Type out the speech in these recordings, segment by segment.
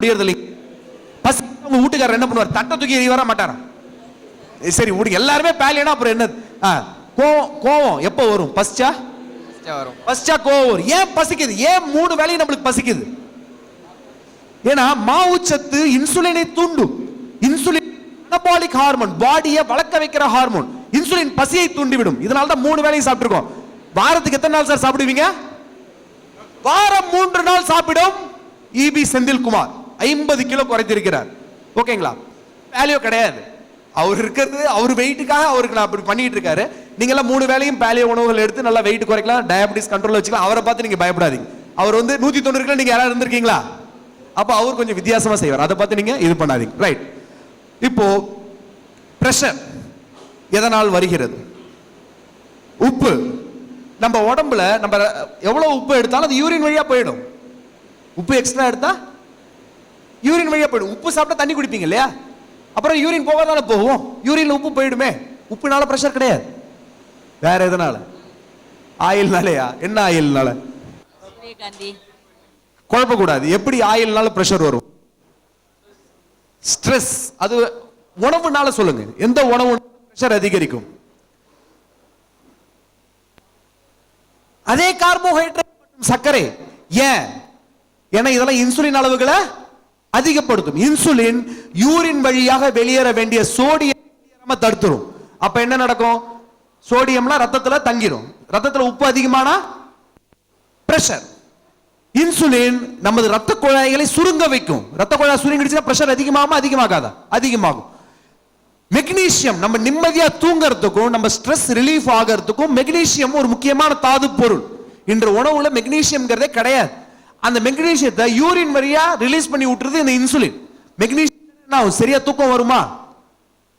முடியறது இல்லைங்க பசி வீட்டுக்காரர் என்ன பண்ணுவார்? தட்டை தூக்கி எறிவாரா மாட்டாரா? ஏய், சரி விடுங்க எல்லாருமே பேலியனா அப்புறம் என்ன ஆ, கோவம் கோவம் எப்போ வரும்? பசிச்சா? வரும். பசிச்சா கோவம் வரும். ஏன் பசிக்குது? ஏன் மூணு வேளையும் நம்மளுக்கு பசிக்குது? ஏன்னா மாவுச்சத்து இன்சுலினை தூண்டும் இன்சுலின் அனபாலிக் ஹார்மோன் பாடியை வளர்க்க வைக்கிற ஹார்மோன் இன்சுலின் பசியை தூண்டிவிடும். இதனால தான் மூணு வேளையும் சாப்பிட்டுருக்கோம். வாரத்துக்கு எத்தனை நாள் சார் சாப்பிடுவீங்க? வாரம் மூன்று நாள் சாப்பிடும் இபி செந்தில்குமார். ஐம்பது கிலோ குறைத்திருக்கிறார். ஓகேங்களா? வேல்யூ கிடையாது. அவர் இருக்கிறது அவர் வெயிட்டுக்காக அவருக்கு நான் அப்படி பண்ணிட்டு இருக்காரு. நீங்க எல்லாம் மூணு வேலையும் பேலியோ உணவுகள் எடுத்து நல்லா வெயிட் குறைக்கலாம் டயபிட்டிஸ் கண்ட்ரோல் வச்சுக்கலாம். அவரை பார்த்து நீங்க பயப்படாதீங்க. அவர் வந்து நூத்தி தொண்ணூறு கிலோ நீங்க யாராவது இருந்திருக்கீங்களா? அப்போ அவர் கொஞ்சம் வித்தியாசமா செய்வார். அதை பார்த்து நீங்க இது பண்ணாதீங்க. ரைட் இப்போ பிரஷர் எதனால் வருகிறது? உப்பு. நம்ம உடம்புல நம்ம எவ்வளவு உப்பு எடுத்தாலும் அது யூரின் வழியா போயிடும். உப்பு எக்ஸ்ட்ரா எடுத்தா யூரின் வழியா போயிடும். உப்பு சாப்பிட்டா தண்ணி குடிப்பீங்க இல்லையா? அப்புறம் யூரின் போகாதானே போகும். யூரின்ல உப்பு போயிடுமே. உப்புனால பிரஷர் கிடையாது. வேற எதனால? ஆயில்னாலயா? என்ன ஆயில்னால? குழப்பக்கூடாது. எப்படி ஆயில்னால பிரஷர் வரும்? ஸ்ட்ரெஸ் அது உணவுனால சொல்லுங்க. எந்த உணவு பிரஷர் அதிகரிக்கும்? அதே கார்போஹைட்ரேட் மற்றும் சர்க்கரை. ஏன்? ஏன்னா இதெல்லாம் இன்சுலின் அளவுகளை அதிகப்படுத்தும். இன்சுலின் யூரின் வழியாக வெளியேற வேண்டிய சோடியம் தடுத்துரும். அப்ப என்ன நடக்கும்? சோடியம்லாம் ரத்தத்துல தங்கிடும் ரத்தத்துல உப்பு அதிகமானா? பிரஷர் இன்சுலின் நமது ரத்த குழாய்களை சுருங்க வைக்கும். ரத்த குழாய் சுருங்கிடுச்சுன்னா பிரஷர் அதிகமாகும்? அதிகமாகாதா? அதிகமாகும். மெக்னீசியம் நம்ம நிம்மதியா தூங்கறதுக்கும் நம்ம ஸ்ட்ரெஸ் ரிலீஃப் ஆகிறதுக்கும் மெக்னீசியம் ஒரு முக்கியமான தாது பொருள் இன்று உணவுல மெக்னீசியம்ங்கிறதே கிடையாது. அந்த மெக்னீசியத்தை யூரின் வழியா ரிலீஸ் பண்ணி விட்டுறது இந்த இன்சுலின் மெக்னீசியம் சரியா தூக்கம் வருமா?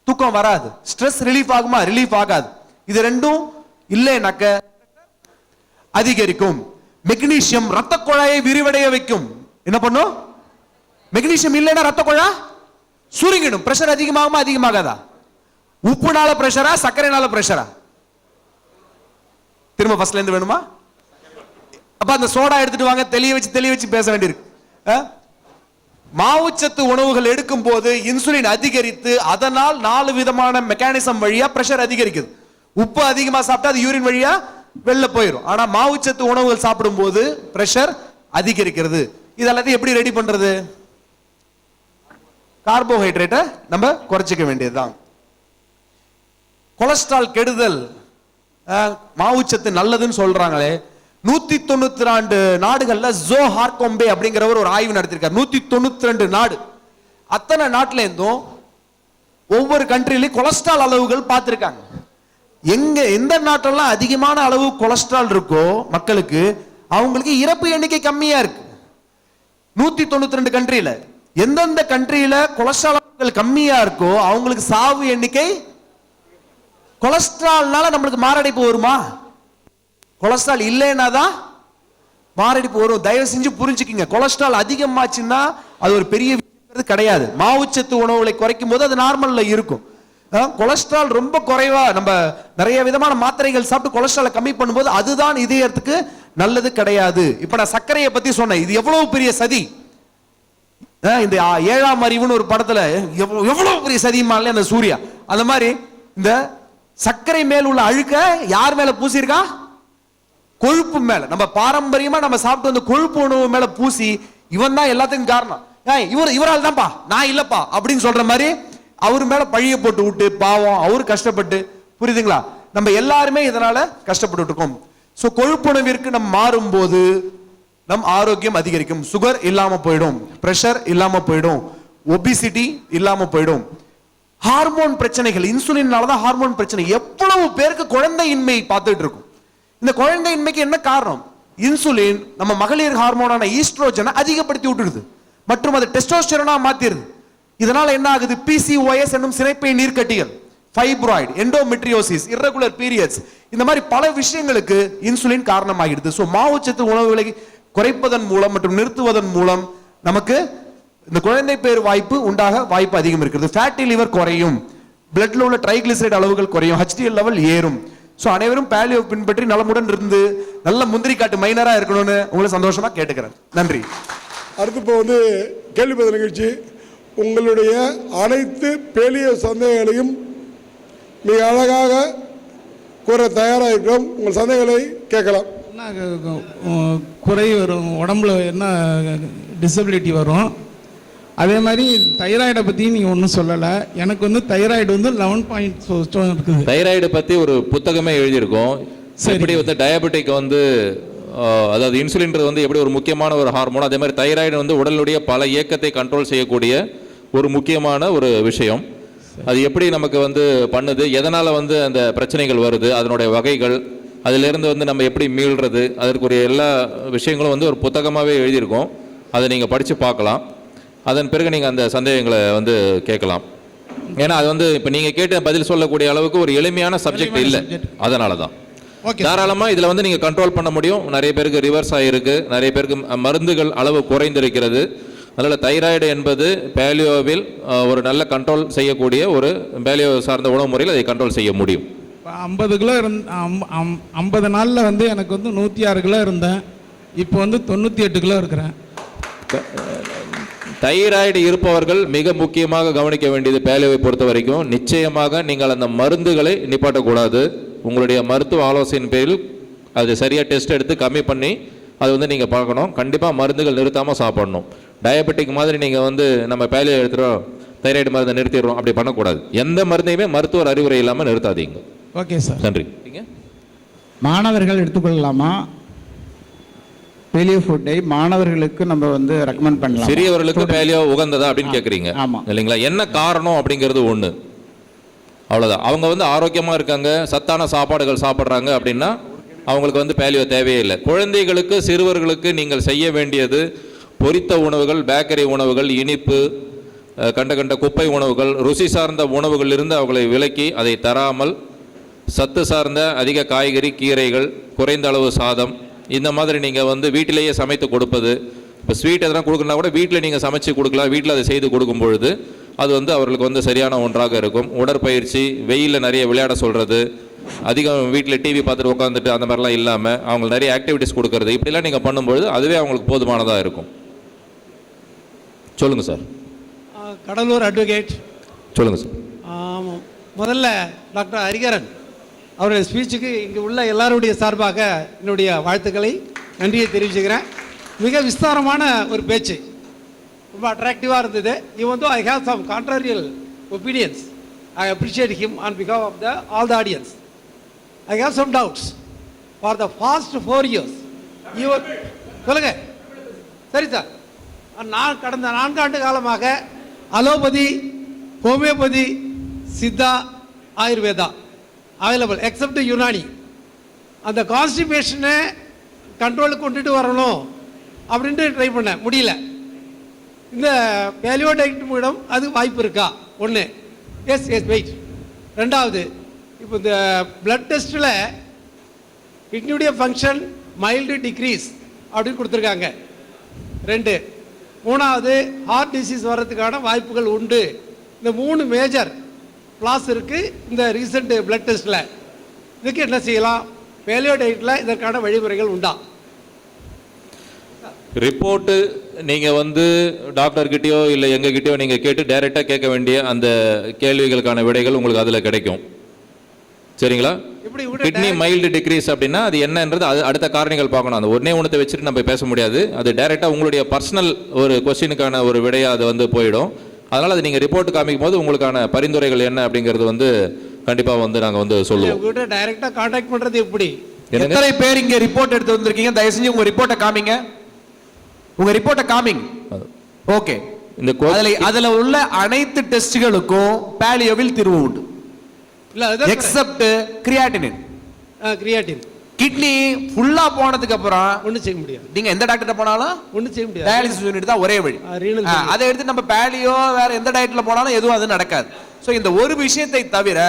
தூக்கம் வராது. ஸ்ட்ரெஸ் ரிலீஃப் ஆகுமா? ரிலீஃப் ஆகாது. இது ரெண்டும் இல்லைனாக்க அதிகரிக்கும். மெக்னீசியம் ரத்த குழாயை விரிவடைய வைக்கும். என்ன பண்ணும்? மெக்னீசியம் இல்லைன்னா ரத்த குழா சுருங்கிடும். பிரஷர் அதிகமாகுமா? அதிகமாகாதா? உப்புனால பிரஷரா சர்க்கரைனால பிரஷரா திரும்ப ஃபர்ஸ்ட்ல இருந்து வேணுமா? அப்ப அந்த சோடா எடுத்துட்டு வாங்க தெளிய வச்சு தெளிய வச்சு பேச வேண்டியிருக்கு. ஆ? மாவுச்சத்து உணவுகள் எடுக்கும் போது இன்சுலின் அதிகரித்து அதனால் நாலு விதமான மெக்கானிசம் வழியா பிரஷர் அதிகரிக்குது. உப்பு அதிகமா சாப்பிட்டா அது யூரின் வழியா வெளில போயிடும் ஆனா மாவுச்சத்து உணவுகள் சாப்பிடும்போது பிரஷர் அதிகரிக்கிறது. இது எல்லாத்தையும் எப்படி ரெடி பண்றது? கார்போஹைட்ரேட்டை நம்ம குறைச்சிக்க வேண்டியதுதான். கொலஸ்ட்ரால் கெடுதல் மாவுச்சத்து நல்லதுன்னு சொல்றாங்களே நூத்தி தொண்ணூத்தி ரெண்டு நாடுகள்ல ஜோ ஹார்கோம்பே அப்படிங்கிறவர் ஒரு ஆய்வு நடத்திருக்கார். நூத்தி தொண்ணூத்தி ரெண்டு நாடு. அத்தனை நாட்டுல இருந்தும் ஒவ்வொரு கண்ட்ரிலையும் கொலஸ்ட்ரால் அளவுகள் பார்த்திருக்காங்க. எங்க எந்த நாட்டெல்லாம் அதிகமான அளவு கொலஸ்ட்ரால் இருக்கோ மக்களுக்கு அவங்களுக்கு இறப்பு எண்ணிக்கை கம்மியா இருக்கு. நூத்தி தொண்ணூத்தி ரெண்டு கண்ட்ரியில எந்தெந்த கண்ட்ரியில கொலஸ்ட்ரால் அளவுகள் கம்மியா இருக்கோ அவங்களுக்கு சாவு எண்ணிக்கை கொலஸ்ட்ரால்னால நம்மளுக்கு மாரடைப்பு வருமா? கொலஸ்ட்ரால் இல்லைன்னா தான் மாரடைப்பு வரும். தயவு செஞ்சு புரிஞ்சுக்கிங்க. கொலஸ்ட்ரால் அதிகமாச்சுன்னா அது ஒரு பெரிய கிடையாது. மாவுச்சத்து உணவுகளை குறைக்கும் போது அது நார்மலில் இருக்கும். கொலஸ்ட்ரால் ரொம்ப குறைவா நம்ம நிறைய விதமான மாத்திரைகள் சாப்பிட்டு கொலஸ்ட்ராலை கம்மி பண்ணும்போது அதுதான் இதயத்துக்கு நல்லது கிடையாது. இப்ப நான் சர்க்கரையை பத்தி சொன்னேன். இது எவ்வளவு பெரிய சதி? இந்த ஏழாம் அறிவுன்னு ஒரு படத்துல எவ்வளவு பெரிய சதிமான்ல அந்த சூர்யா? அந்த மாதிரி இந்த சர்க்கரை மேல் உள்ள அழுக்க யார் மேல பூசியிருக்கா? கொழுப்பு மேல. நம்ம பாரம்பரியமா நம்ம சாப்பிட்டு வந்த கொழுப்பு உணவு மேல பூசி இவன் தான் எல்லாத்துக்கும் காரணம். இவர் இவரால் தான்ப்பா. நான் இல்லப்பா. அப்படின்னு சொல்ற மாதிரி அவர் மேல பழிய போட்டு விட்டு பாவம் அவரு கஷ்டப்பட்டு. புரியுதுங்களா? நம்ம எல்லாருமே இதனால கஷ்டப்பட்டு இருக்கோம் ஸோ கொழுப்புணவிற்கு நம்ம மாறும்போது நம் ஆரோக்கியம் அதிகரிக்கும். சுகர் இல்லாம போயிடும். பிரஷர் இல்லாம போயிடும். ஒபிசிட்டி இல்லாம போயிடும். ஹார்மோன் பிரச்சனைகள் இன்சுலின்னால தான் ஹார்மோன் பிரச்சனை. எவ்வளவு பேருக்கு குழந்தையின்மை பார்த்துட்டு இருக்கும். இந்த குழந்தையின்மைக்கு என்ன காரணம்? இன்சுலின் நம்ம மகளிர் ஹார்மோனான ஈஸ்ட்ரோஜனை அதிகப்படுத்தி விட்டுடுது. மற்றும் அது டெஸ்டோஸ்டெரோனா மாத்திருது. இதனால என்ன ஆகுது? பிசிஓஎஸ் என்னும் சினைப்பை நீர்க்கட்டிகள் ஃபைப்ராய்டு எண்டோமெட்ரியோசிஸ் இரகுலர் பீரியட்ஸ் இந்த மாதிரி பல விஷயங்களுக்கு இன்சுலின் காரணமாகிடுது. ஸோ மாவுச்சத்து உணவுகளை குறைப்பதன் மூலம் மற்றும் நிறுத்துவதன் மூலம் நமக்கு இந்த குழந்தை பேர் வாய்ப்பு உண்டாக வாய்ப்பு அதிகம் இருக்கிறது. ஃபேட்டி லிவர் குறையும். பிளட்ல உள்ள ட்ரைகிளிசரைடு அளவுகள் குறையும். ஹெச்டிஎல் லெவல் ஏறும். ஸோ அனைவரும் பேலியோ பின்பற்றி நலமுடன் இருந்து நல்ல முந்திரி காட்டு மைனரா இருக்கணும்னு உங்களை சந்தோஷமா கேட்டுக்கிறேன். நன்றி. அடுத்து இப்போ வந்து கேள்வி பதில் நிகழ்ச்சி. உங்களுடைய அனைத்து பெரிய சந்தேகங்களையும் மிக அழகாக கூற தயாராக இருக்கிறோம் உங்கள் சந்தேகங்களை கேட்கலாம். என்ன குறை வரும் உடம்புல என்ன டிசபிலிட்டி வரும்? அதே மாதிரி தைராய்டை பற்றி நீங்கள் ஒன்றும் சொல்லலை. எனக்கு வந்து தைராய்டு வந்து லெவன் பாயிண்ட் ஸ்டோன் இருக்குது. தைராய்டு பத்தி ஒரு புத்தகமே எழுதியிருக்கோம். எப்படி வந்து டயபெட்டிக் வந்து அதாவது இன்சுலின்றது வந்து எப்படி ஒரு முக்கியமான ஒரு ஹார்மோன் அதே மாதிரி தைராய்டு வந்து உடலுடைய பல இயக்கத்தை கண்ட்ரோல் செய்யக்கூடிய ஒரு முக்கியமான ஒரு விஷயம். அது எப்படி நமக்கு வந்து பண்ணுது எதனால வந்து அந்த பிரச்சனைகள் வருது அதனுடைய வகைகள் அதிலிருந்து வந்து நம்ம எப்படி மீள்றது அதற்குரிய எல்லா விஷயங்களும் வந்து ஒரு புத்தகமாகவே எழுதியிருக்கோம். அதை நீங்கள் படித்து பார்க்கலாம். அதன் பிறகு நீங்கள் அந்த சந்தேகங்களை வந்து கேட்கலாம். ஏன்னா அது வந்து இப்போ நீங்கள் கேட்ட பதில் சொல்லக்கூடிய அளவுக்கு ஒரு எளிமையான சப்ஜெக்ட் இல்லை. அதனால தான் ஓகே தாராளமா இதுல வந்து நீங்க கண்ட்ரோல் பண்ண முடியும். நிறைய பேருக்கு ரிவர்ஸ் ஆகிருக்கு நிறைய பேருக்கு மருந்துகள் அளவு குறைந்திருக்கிறது. அதனால தைராய்டு என்பது பேலியோவில் ஒரு நல்ல கண்ட்ரோல் செய்யக்கூடிய ஒரு பேலியோ சார்ந்த உணவு முறையில் அதை கண்ட்ரோல் செய்ய முடியும். ஐம்பது கிலோ இருந் ஐம்பது நாளில் வந்து எனக்கு வந்து நூற்றி ஆறு கிலோ இருந்தேன். இப்போ வந்து தொண்ணூற்றி எட்டு கிலோ இருக்கிறேன். தைராய்டு இருப்பவர்கள் மிக முக்கியமாக கவனிக்க வேண்டியது பேலியோவை பொறுத்த வரைக்கும். நிச்சயமாக நீங்கள் அந்த மருந்துகளை நிப்பாட்டக்கூடாது. உங்களுடைய மருத்துவ ஆலோசனையின் பேரில் அது சரியாக டெஸ்ட் எடுத்து கம்மி பண்ணி அது வந்து நீங்கள் பார்க்கணும். கண்டிப்பாக மருந்துகள் நிறுத்தாமல் சாப்பிடணும். டயபெட்டிக் மாதிரி நீங்கள் வந்து நம்ம பேலியோ எடுத்துகிறோம் தைராய்டு மருந்தை நிறுத்திடுறோம். அப்படி பண்ணக்கூடாது. எந்த மருந்தையுமே மருத்துவர் அறிவுரை இல்லாமல் நிறுத்தாதீங்க. Okay sir. நன்றி. மாணவர்கள் எடுத்துக்கொள்ளலாமா? பெலியோ ஃபுட்டை மாணவர்களுக்கு நம்ம வந்து ரெக்கமெண்ட் பண்ணலாம்? சிறியவர்களுக்கு பேலியோ உகந்ததா அப்படின்னு கேட்குறீங்க ஆமா. இல்லைங்களா? என்ன காரணம் அப்படிங்கிறது ஒன்று அவ்வளோதான் அவங்க வந்து ஆரோக்கியமாக இருக்காங்க சத்தான சாப்பாடுகள் சாப்பிட்றாங்க அப்படின்னா அவங்களுக்கு வந்து பேலியோ தேவையே இல்லை. குழந்தைகளுக்கு சிறுவர்களுக்கு நீங்கள் செய்ய வேண்டியது பொரித்த உணவுகள் பேக்கரி உணவுகள் இனிப்பு கண்ட கண்ட குப்பை உணவுகள் ருசி சார்ந்த உணவுகளிலிருந்து அவங்களை விலக்கி அதை தராமல் சத்து சார்ந்த அதிக காய்கறி கீரைகள் குறைந்த அளவு சாதம் இந்த மாதிரி நீங்கள் வந்து வீட்டிலேயே சமைத்து கொடுப்பது இப்போ ஸ்வீட் எதனா கொடுக்கணும்னா கூட வீட்டில் நீங்கள் சமைச்சு கொடுக்கலாம் வீட்டில் அதை செய்து கொடுக்கும் பொழுது அது வந்து அவர்களுக்கு வந்து சரியான ஒன்றாக இருக்கும். உடற்பயிற்சி வெயிலில் நிறைய விளையாட சொல்கிறது அதிகம் வீட்டில் டிவி பார்த்துட்டு உட்காந்துட்டு அந்த மாதிரிலாம் இல்லாமல் அவங்களுக்கு நிறைய ஆக்டிவிட்டிஸ் கொடுக்கறது இப்படிலாம் நீங்கள் பண்ணும்பொழுது அதுவே அவங்களுக்கு போதுமானதாக இருக்கும். சொல்லுங்கள் சார். கடலூர் அட்வொகேட் சொல்லுங்கள் சார். ஆமாம் முதல்ல டாக்டர் ஹரிகரன் அவருடைய ஸ்பீச்சுக்கு இங்கே உள்ள எல்லாருடைய சார்பாக என்னுடைய வாழ்த்துக்களை நன்றியை தெரிவிச்சுக்கிறேன். மிக விஸ்தாரமான ஒரு பேச்சு. ரொம்ப அட்ராக்டிவாக இருந்தது. இவன் I have some controversial opinions I appreciate him on because of the all the audience I have some doubts for the past four years இவர் சொல்லுங்க. சரி சார் நான் கடந்த நான்காண்டு காலமாக allopathy homeopathy Siddha Ayurveda. Available except Unani. அந்த கான்ஸ்டிபேஷனை கண்ட்ரோலுக்கு கொண்டுட்டு வரணும் அப்படின்ட்டு ட்ரை பண்ணேன். முடியல. இந்த பேலியோ டயட் மூலம் அது வாய்ப்பு இருக்கா? ஒன்று எஸ் எஸ் வெயிட் ரெண்டாவது இப்போ இந்த பிளட் டெஸ்ட்டில் கிட்னியுடைய ஃபங்க்ஷன் மைல்டு டிக்ரீஸ் அப்படின்னு கொடுத்துருக்காங்க. ரெண்டு. மூணாவது ஹார்ட் டிசீஸ் வர்றதுக்கான வாய்ப்புகள் உண்டு. இந்த மூணு மேஜர் பிளாஸ் இருக்குது இந்த ரீசெண்ட் பிளட் டெஸ்ட்டில் இதுக்கு என்ன செய்யலாம்? பேலியோ டயட்டில் இதற்கான வழிமுறைகள் உண்டா? ரிப்போர்ட்டு நீங்கள் வந்து டாக்டர்கிட்டயோ இல்லை எங்ககிட்டயோ நீங்கள் கேட்டு டைரெக்டாக கேட்க வேண்டிய அந்த கேள்விகளுக்கான விடைகள் உங்களுக்கு அதில் கிடைக்கும். சரிங்களா? இப்படி கிட்னி மைல்டு டிக்ரீஸ் அப்படின்னா அது என்னன்றது அது அடுத்த காரணிகள் பார்க்கணும். அந்த ஒன்னே ஒன்றத்தை வச்சுட்டு நம்ம பேச முடியாது. அது டைரெக்டாக உங்களுடைய பர்சனல் ஒரு கொஸ்டினுக்கான ஒரு விடையாக அது வந்து போயிடும். அதனால் அது நீங்கள் ரிப்போர்ட் காமிக்கும் போது உங்களுக்கான பரிந்துரைகள் என்ன அப்படிங்கிறது வந்து கண்டிப்பாக வந்து நாங்கள் வந்து சொல்லுவோம். உங்ககிட்ட டைரெக்டாக காண்டாக்ட் பண்ணுறது எப்படி? எத்தனை பேர் இங்க ரிப்போர்ட் எடுத்து வந்திருக்கீங்க? தயவு செஞ்சு உங்க ரிப்போர்ட்டை காமிங்க. உங்க ரிப்போர்ட்டை காமிங்க. ஓகே இந்த அதுல அதுல உள்ள அனைத்து டெஸ்ட்களுக்கும் பேலியோவில் தீர்வு உண்டு. இல்லை எக்ஸப்ட் கிரியாட்டினின் கிரியாட்டின் கிட்னி ஃபுல்லா போனதுக்கு அப்புறம் ஒன்றும் செய்ய முடியாது. நீங்க எந்த டாக்டர் போனாலும் ஒன்றும் செய்ய முடியாது. டயாலிசிஸ் யூனிட் தான் ஒரே வழி. அதை எடுத்து நம்ம பேலியோ வேற எந்த டயட்ல போனாலும் எதுவும் அது நடக்காது. சோ இந்த ஒரு விஷயத்தை தவிர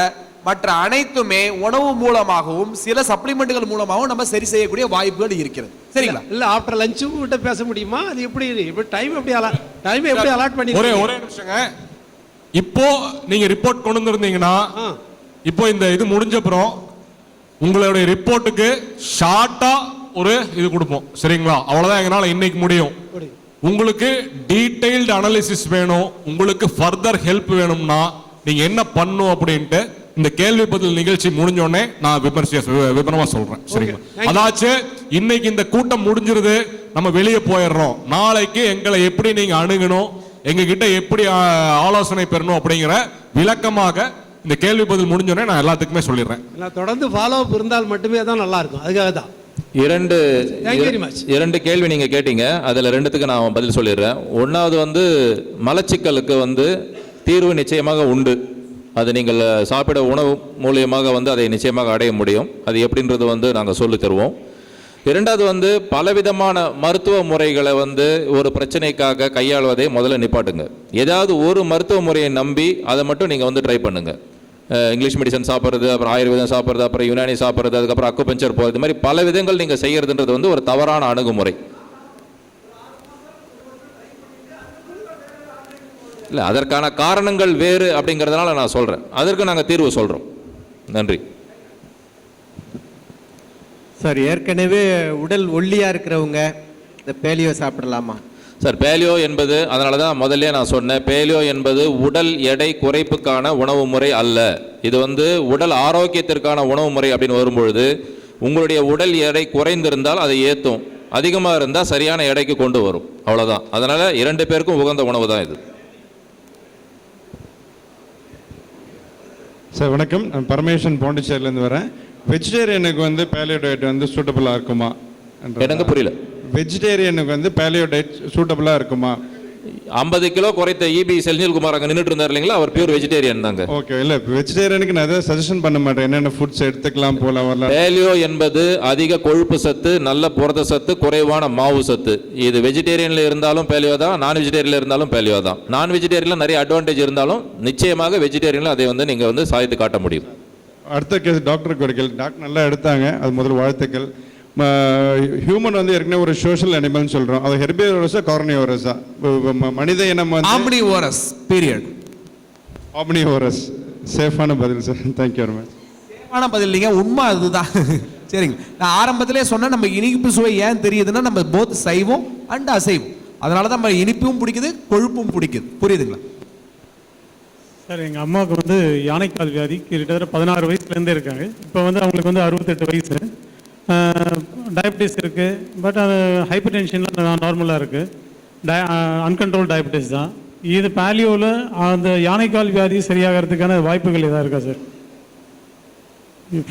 மற்ற அனைத்துமே உணவு மூலமாகவும் சில சப்ளிமெண்ட்டுகள் மூலமாகவும் நம்ம சரி செய்யக்கூடிய வாய்ப்புகள் இருக்கிறது. சரிங்களா? இல்ல ஆஃப்டர் லஞ்சு கிட்ட பேச முடியுமா? அது எப்படி இப்போ டைம் எப்படி அலா டைம் எப்படி அலாட் பண்ணி ஒரே ஒரே நிமிஷங்க. இப்போ நீங்க ரிப்போர்ட் கொண்டு வந்திருந்தீங்கன்னா ஆ. இப்போ இந்த இது முடிஞ்சப்புறம் உங்களுடைய ரிப்போர்ட்டுக்கு ஷார்ட்டா ஒரு இது கொடுப்போம். சரிங்களா? அவ்வளவுதான் எங்களால இன்னைக்கு முடியும். உங்களுக்கு டீடைல்டு அனாலிசிஸ் வேணும். உங்களுக்கு ஃபர்தர் ஹெல்ப் வேணும்னா நீங்க என்ன பண்ணும் அப்படின்ட்டு இந்த கேள்வி பதில் நிகழ்ச்சி முடிஞ்ச உடனே நான் விமர்சையா வி- விவரமா சொல்றேன். சரிங்களா. அதாச்சு இன்னைக்கு இந்த கூட்டம் முடிஞ்சிருது. நம்ம வெளியே போயிடுறோம். நாளைக்கு எங்களை எப்படி நீங்க அணுகணும்? எங்க கிட்ட எப்படி ஆலோசனை பெறணும் அப்படிங்கிற விளக்கமாக இந்த கேள்வி பதில் முடிஞ்ச உடனே நான் எல்லாத்துக்குமே சொல்லிடுறேன். நான் தொடர்ந்து ஃபாலோ அப் இருந்தால் மட்டுமே தான் நல்லா இருக்கும். அதுக்காக தான். இரண்டு Thank you very much. இரண்டு கேள்வி நீங்க கேட்டீங்க. அதுல ரெண்டுத்துக்கு நான் பதில் சொல்லிடுறேன். ஒன்னாவது வந்து மலச்சிக்கலுக்கு வந்து தீர்வு நிச்சயமாக உண்டு. அது நீங்கள் சாப்பிட உணவு மூலியமாக வந்து அதை நிச்சயமாக அடைய முடியும். அது எப்படின்றது வந்து நாங்கள் சொல்லித் தருவோம். இரண்டாவது வந்து பலவிதமான மருத்துவ முறைகளை வந்து ஒரு பிரச்சனைக்காக கையாளுவதை முதல்ல நிப்பாட்டுங்க. ஏதாவது ஒரு மருத்துவ முறையை நம்பி அதை மட்டும் நீங்கள் வந்து ட்ரை பண்ணுங்க. அஹ் இங்கிலீஷ் மெடிசன் சாப்பிட்றது அப்புறம் ஆயுர்வேதம் சாப்பிட்றது அப்புறம் யுனானி சாப்பிட்றது அதுக்கப்புறம் அக்குபஞ்சர் போகிறது இது மாதிரி பல விதங்கள் நீங்கள் செய்கிறதுன்றது வந்து ஒரு தவறான அணுகுமுறை. இல்லை அதற்கான காரணங்கள் வேறு அப்படிங்கிறதுனால நான் சொல்கிறேன் அதற்கு நாங்கள் தீர்வு சொல்கிறோம் நன்றி. சார் ஏற்கனவே உடல் ஒல்லியாக இருக்கிறவங்க இந்த பேலியோ சாப்பிடலாமா? சார் பேலியோ என்பது அதனால தான் முதல்ல நான் சொன்னேன் பேலியோ என்பது உடல் எடை குறைப்புக்கான உணவு முறை அல்ல. இது வந்து உடல் ஆரோக்கியத்திற்கான உணவு முறை அப்படின்னு வரும்பொழுது உங்களுடைய உடல் எடை குறைந்திருந்தால் அதை ஏற்றும் அதிகமாக இருந்தால் சரியான எடைக்கு கொண்டு வரும். அவ்வளோதான் அதனால் இரண்டு பேருக்கும் உகந்த உணவு தான் இது. சார் வணக்கம். நான் பரமேஸ்வரன் பாண்டிச்சேரியிலேருந்து வரேன். வெஜிடேரியனுக்கு வந்து பேலியோ டயட் வந்து சூட்டபுளாக இருக்குமா? எனக்கு புரியல. வெஜிடேரியனுக்கு வந்து பேலியோ டயட் சூட்டபுளாக இருக்குமா? ஐம்பது கிலோ குறைத்த இபி செல்நில்குமார் அங்கே நின்றுட்டு இருந்தார் இல்லைங்களா? அவர் பியூர் வெஜிடேரியன் தாங்க. ஓகே இல்லை வெஜிடேரியனுக்கு நான் எதாவது சஜஷன் பண்ண மாட்டேன். என்னென்ன ஃபுட்ஸ் எடுத்துக்கலாம் போல வரலாம். பேலியோ என்பது அதிக கொழுப்பு சத்து நல்ல புரத சத்து குறைவான மாவு சத்து. இது வெஜிடேரியன்ல இருந்தாலும் பேலியோ தான் நான் வெஜிடேரியன்ல இருந்தாலும் பேலியோ தான். நான் வெஜிடேரியன்ல நிறைய அட்வான்டேஜ் இருந்தாலும் நிச்சயமாக வெஜிடேரியன்ல அதை வந்து நீங்க வந்து சாதித்து காட்ட முடியும். அடுத்த கேஸ் டாக்டருக்கு ஒரு கேள்வி. டாக்டர் நல்லா எடுத்தாங்க. அது முதல்ல வாழ்த்துக்கள். ஹியூமன் வந்து ஏற்கனவே ஒரு சோஷியல் அனிமல்னு சொல்கிறோம் அது ஹெர்பியோரஸா கார்னியோரஸா மனித இனம் வந்து ஆம்படி ஓரஸ் பீரியட் ஆம்னியோரஸ் சேஃபான பதில் சார் தேங்க்யூ வெரி மச் ஆனா பதில் இல்லைங்க உண்மை அதுதான். சரிங்க. நான் ஆரம்பத்திலே சொன்னேன் நம்ம இனிப்பு சுவை ஏன் தெரியுதுன்னா நம்ம போத் சைவம் அண்ட் அசைவம். அதனால தான் நம்ம இனிப்பும் பிடிக்குது கொழுப்பும் பிடிக்குது. புரியுதுங்களா? சார் எங்கள் அம்மாவுக்கு வந்து யானைக்கால் வியாதி கிட்டத்தட்ட பதினாறு வயசுலேருந்தே இருக்காங்க. இப்போ வந்து அவங்களுக்கு வந்து அறுபத்தெட்டு வயசு. டயபிட்டிஸ் இருக்குது பட் அது ஹைப்பர் டென்ஷன்லாம் நார்மலாக இருக்குது டய அன்கண்ட்ரோல் டயபிட்டிஸ் தான். இது பேலியோவில் அந்த யானைக்கால் வியாதி சரியாகிறதுக்கான வாய்ப்புகள் எதாவது இருக்கா sir